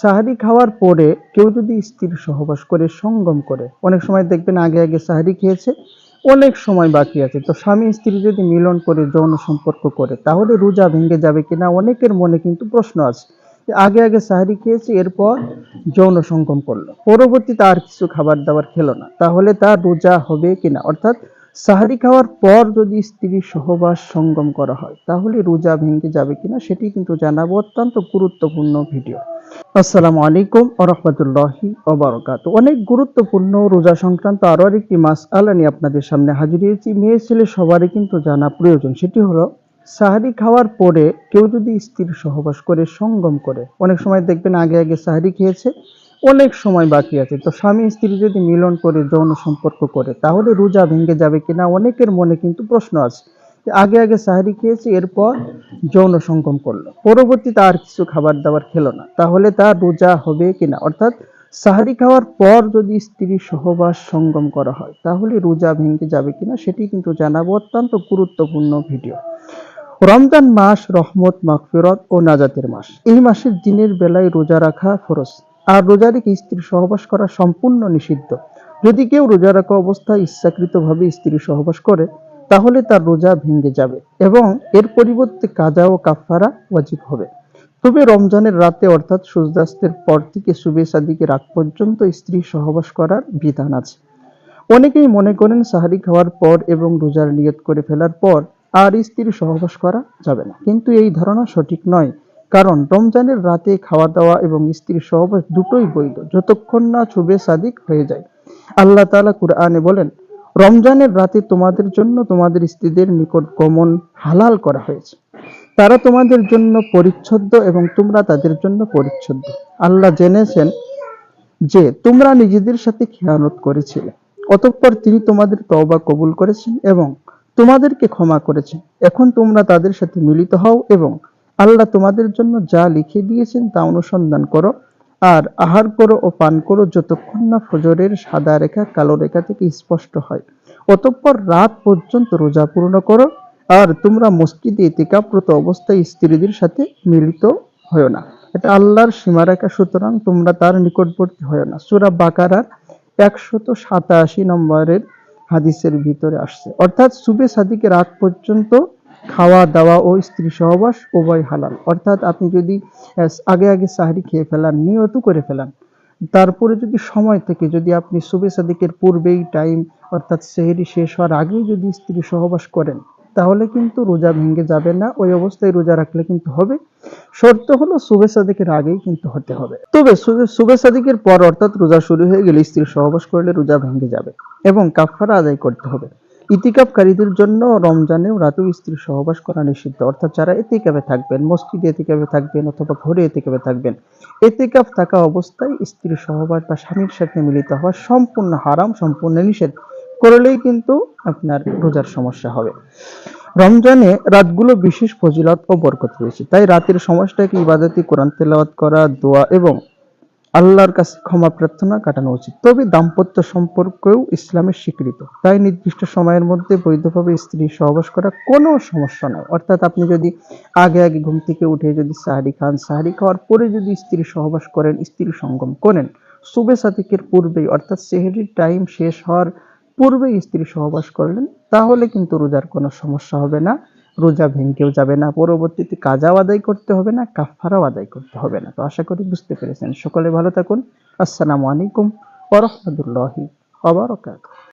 সাহারি খাওয়ার পরে কেউ যদি স্ত্রীর সহবাস করে, সঙ্গম করে, অনেক সময় দেখবেন আগে আগে সাহারি খেয়েছে, অনেক সময় বাকি আছে। তো স্বামী স্ত্রী যদি মিলন করে, যৌন সম্পর্ক করে, তাহলে রোজা ভেঙে যাবে কিনা অনেকের মনে কিন্তু প্রশ্ন আছে। আগে আগে সাহারি খেয়েছে, এরপর যৌন সঙ্গম করল। পরবর্তীতে আর কিছু খাবার দাবার খেলো না। তাহলে তার রোজা হবে কিনা? অর্থাৎ সাহারি খাওয়ার পর যদি স্ত্রীর সহবাস সঙ্গম করা হয়, তাহলে রোজা ভেঙে যাবে কিনা সেটি কিন্তু জানাব অত্যন্ত গুরুত্বপূর্ণ ভিডিও। আসসালামু আলাইকুম আরহামতুল্লাহি ওবরকাত অনেক গুরুত্বপূর্ণ রোজা সংক্রান্ত আরও আরেকটি মাস আলা নিয়ে আপনাদের সামনে হাজির হয়েছি। মেয়ে ছেলে সবারই কিন্তু জানা প্রয়োজন, সেটি হলো সাহারি খাওয়ার পরে কেউ যদি স্ত্রীর সহবাস করে, সঙ্গম করে, অনেক সময় দেখবেন আগে আগে সাহারি খেয়েছে অনেক সময় বাকি আছে। তো স্বামী স্ত্রী যদি মিলন করে, যৌন সম্পর্ক করে, তাহলে রোজা ভেঙে যাবে কিনা অনেকের মনে কিন্তু প্রশ্ন আছে। আগে আগে সাহারি খেয়েছে, এরপর যৌন সঙ্গম করল। পরবর্তীতে আর কিছু খাবার দাবার খেলো না। তাহলে তার রোজা হবে কিনা? অর্থাৎ সাহারি খাওয়ার পর যদি স্ত্রী সহবাস সঙ্গম করা হয়, তাহলে রোজা ভেঙে যাবে কিনা সেটি কিন্তু জানাব অত্যন্ত গুরুত্বপূর্ণ ভিডিও। রমজান মাস রহমত, মাগফিরত ও নাজাতের মাস। এই মাসের দিনের বেলায় রোজা রাখা ফরজ। আর রোজা রেখে স্ত্রীর সহবাস করা সম্পূর্ণ নিষিদ্ধ। যদি কেউ রোজা রাখা অবস্থায় ইচ্ছাকৃতভাবে স্ত্রী সহবাস করে, তাহলে তার রোজা ভেঙে যাবে এবং এর পরিবর্তে কাজা ও কাফারা ওয়াজিব হবে। তবে রমজানের রাতে অর্থাৎ সূর্যাস্তের পর থেকে শুভে সাদিকে রাত পর্যন্ত স্ত্রী সহবাস করার বিধান আছে। অনেকেই মনে করেন সাহারি খাওয়ার পর এবং রোজার নিয়ত করে ফেলার পর আর স্ত্রী সহবাস করা যাবে না। কিন্তু এই ধারণা সঠিক নয়। কারণ রমজানের রাতে খাওয়া দাওয়া এবং স্ত্রী সহবাস দুটোই বৈধ, যতক্ষণ না ছুবে সাদিক হয়ে যায়। আল্লাহ তাআলা কুরআনে বলেন, রমজানের রাতে তোমাদের জন্য তোমাদের স্ত্রীদের নিকট গমন হালাল করা হয়েছে। তারা তোমাদের জন্য পরিচ্ছন্ন এবং তোমরা তাদের জন্য পরিচ্ছন্ন আল্লাহ জেনেছেন যে, তোমরা নিজেদের সাথে খেয়ানত করেছিলে, অতঃপর তিনি তোমাদের তওবা কবুল করেছেন এবং তোমাদেরকে ক্ষমা করেছেন। এখন তোমরা তাদের সাথে মিলিত হও এবং আল্লাহ তোমাদের জন্য যা লিখে দিয়েছেন তা অনুসন্ধান করো, আর আহার করো ও পান করো যতক্ষণ না ফজরের সাদা রেখা কালো রেখা থেকে স্পষ্ট হয়। অতঃপর রাত পর্যন্ত রোজা পূর্ণ করো, আর তোমরা মসজিদে ইতিকাপ্রত অবস্থায় স্ত্রীদের সাথে মিলিত হয় না। এটা আল্লাহর সীমারেখা, সুতরাং তোমরা তার নিকটবর্তী হয় না। সুরা বাকারার একশত সাতাশি নম্বরের হাদিসের ভিতরে আসছে। অর্থাৎ সুবে সাদিকে রাত পর্যন্ত খাওয়া, দাওয়া ও স্ত্রী সহবাস উভয় হালাল। অর্থাৎ আপনি যদি আগে আগে সাহারি খেয়ে ফেলান, নিয়ত করে ফেলান, তারপরে যদি সময় থেকে যদি আপনি সুবে সাদিকের পূর্বেই টাইম অর্থাৎ সেহেরি শেষ হওয়ার আগেই যদি স্ত্রী সহবাস করেন, তাহলে কিন্তু রোজা ভেঙে যাবে না। ওই অবস্থায় রোজা রাখলে কিন্তু হবে। শর্ত হলো সুবে সাদিকের আগেই কিন্তু হতে হবে। তবে সুবে- সাদিকের পর অর্থাৎ রোজা শুরু হয়ে গেলে স্ত্রী সহবাস করলে রোজা ভেঙে যাবে এবং কাফারা আদায় করতে হবে। ইতিকাফকারীদের জন্য রমজানেও রাতেও স্ত্রী সহবাস করা নিষিদ্ধ। অর্থাৎ যারা এতিকাফে থাকবেন, মসজিদে এতিকাফে থাকবেন অথবা ঘরে এতিকাফে থাকবেন, এতিকাফ থাকা অবস্থায় স্ত্রী সহবাস বা স্বামীর সাথে মিলিত হওয়া সম্পূর্ণ হারাম, সম্পূর্ণ নিষেধ। করলেই কিন্তু আপনার রোজার সমস্যা হবে। রমজানে রাতগুলো বিশেষ ফজিলত ও বরকত রয়েছে। তাই রাতের সময়টাকে ইবাদতি, কোরআন তেলাওয়াত করা, দোয়া এবং আল্লাহর কাছে ক্ষমা প্রার্থনা কাটানো উচিত। তবে দাম্পত্য সম্পর্কেও ইসলামের স্বীকৃত। তাই নির্দিষ্ট সময়ের মধ্যে বৈধভাবে স্ত্রী সহবাস করা কোনো সমস্যা নয়। অর্থাৎ আপনি যদি আগে আগে ঘুম থেকে উঠে যদি সাহারি খান, সাহারি খাওয়ার পরে যদি স্ত্রী সহবাস করেন, স্ত্রী সঙ্গম করেন সুবে সাতিকের পূর্বেই, অর্থাৎ সেহেরির টাইম শেষ হওয়ার পূর্বেই স্ত্রী সহবাস করলেন, তাহলে কিন্তু রোজার কোনো সমস্যা হবে না। রোজা ভেঙ্গেও যাবে না, পরবর্তীতে কাজাও আদায় করতে হবে না কাফারাও আদায় করতে হবে না। তো আশা করি বুঝতে পেরেছেন। সকলে ভালো থাকুন। আসসালামু আলাইকুম ওরহমতুল্লাহি ওবরাকাতুহু